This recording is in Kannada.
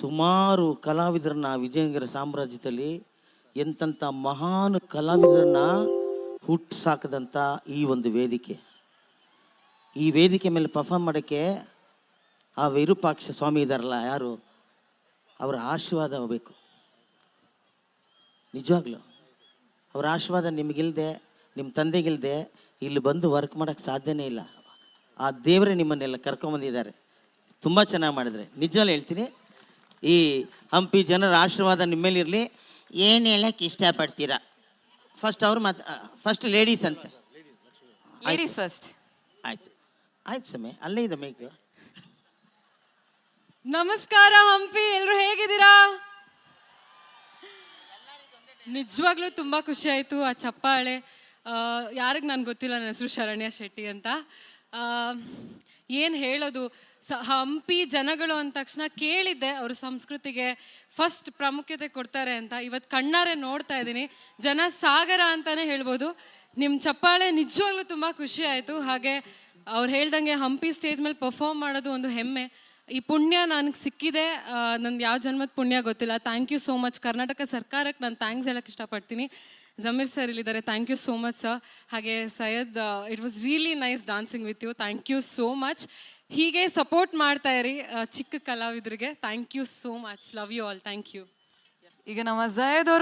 ಸುಮಾರು ಕಲಾವಿದರನ್ನ ವಿಜಯನಗರ ಸಾಮ್ರಾಜ್ಯದಲ್ಲಿ ಎಂತಂಥ ಮಹಾನ್ ಕಲಾವಿದರನ್ನ ಹುಟ್ಟು ಸಾಕದಂಥ ಈ ಒಂದು ವೇದಿಕೆ. ಈ ವೇದಿಕೆ ಮೇಲೆ ಪರ್ಫಾರ್ಮ್ ಮಾಡೋಕ್ಕೆ ಆ ವಿರೂಪಾಕ್ಷ ಸ್ವಾಮಿ ಇದಾರಲ್ಲ, ಯಾರು? ಅವರ ಆಶೀರ್ವಾದ ಬೇಕು ನಿಜವಾಗ್ಲು. ಅವರ ಆಶೀರ್ವಾದ ನಿಮಗಿಲ್ದೆ ನಿಮ್ಮ ತಂದೆಗಿಲ್ದೆ, ಇಲ್ಲಿ ಬಂದು ವರ್ಕ್ ಮಾಡೋಕ್ಕೆ ಸಾಧ್ಯನೇ ಇಲ್ಲ. ಆ ದೇವರೇ ನಿಮ್ಮನ್ನೆಲ್ಲ ಕರ್ಕೊಂಬಂದಿದ್ದಾರೆ ತುಂಬ ಚೆನ್ನಾಗಿ ಮಾಡಿದ್ರೆ. ನಿಜವಾಗ್ಲೂ ಹೇಳ್ತೀನಿ ಈ ಹಂಪಿ ಜನರ ಆಶೀರ್ವಾದ ನಿಮ್ಮ ಮೇಲೆ ಇರಲಿ ಏನು ಹೇಳಕ್ಕೆ ಇಷ್ಟಪಡ್ತೀರಾ? ಫಸ್ಟ್ ಅವ್ರು ಮಾತು ಫಸ್ಟ್ ಲೇಡೀಸ್ ಅಂತ. ಲೇಡೀಸ್ ಫಸ್ಟ್ ಆಯ್ತು. ಆಯ್ತು ಸಮಯ ಅಲ್ಲೇ ಇದೆ ಮೇಕ್ ನಮಸ್ಕಾರ ಹಂಪಿ ಎಲ್ಲರೂ ಹೇಗಿದ್ದೀರಾ? ನಿಜವಾಗ್ಲೂ ತುಂಬಾ ಖುಷಿ ಆಯ್ತು ಆ ಚಪ್ಪಾಳೆ. ಯಾರಿಗೆ ನಾನು ಗೊತ್ತಿಲ್ಲ ನನ್ನ ಹೆಸರು ಶರಣ್ಯ ಶೆಟ್ಟಿ ಅಂತ. ಏನು ಹೇಳೋದು? ಸ, ಹಂಪಿ ಜನಗಳು ಅಂದ ತಕ್ಷಣ ಕೇಳಿದ್ದೆ ಅವ್ರ ಸಂಸ್ಕೃತಿಗೆ ಫಸ್ಟ್ ಪ್ರಾಮುಖ್ಯತೆ ಕೊಡ್ತಾರೆ ಅಂತ. ಇವತ್ತು ಕಣ್ಣಾರೆ ನೋಡ್ತಾ ಇದ್ದೀನಿ. ಜನ ಸಾಗರ ಅಂತಾನೆ ಹೇಳ್ಬೋದು. ನಿಮ್ಮ ಚಪ್ಪಾಳೆ ನಿಜವಾಗ್ಲೂ ತುಂಬ ಖುಷಿ ಆಯಿತು. ಹಾಗೆ ಅವ್ರು ಹೇಳ್ದಂಗೆ ಹಂಪಿ ಸ್ಟೇಜ್ ಮೇಲೆ ಪರ್ಫಾರ್ಮ್ ಮಾಡೋದು ಒಂದು ಹೆಮ್ಮೆ. ಈ ಪುಣ್ಯ ನನಗೆ ಸಿಕ್ಕಿದೆ. ನಂದು ಯಾವ ಜನ್ಮದ ಪುಣ್ಯ ಗೊತ್ತಿಲ್ಲ. Thank you so much Karnataka ಸರ್ಕಾರಕ್ಕೆ ನಾನು ಥ್ಯಾಂಕ್ಸ್ ಹೇಳಕ್ಕೆ ಇಷ್ಟಪಡ್ತೀನಿ. ಜಮೀರ್ ಸರ್ ಇಲ್ಲಿದ್ದಾರೆ. Thank you so much sir ಹಾಗೆ Syed it was really nice dancing with you thank you so much ಹೀಗೆ ಸಪೋರ್ಟ್ ಮಾಡ್ತಾ ಇರಿ ಚಿಕ್ಕ ಕಲಾವಿದರಿಗೆ. Thank you so much love you all thank you ಈಗ ನಮ್ಮ ಜಯದ್ ಅವ್ರು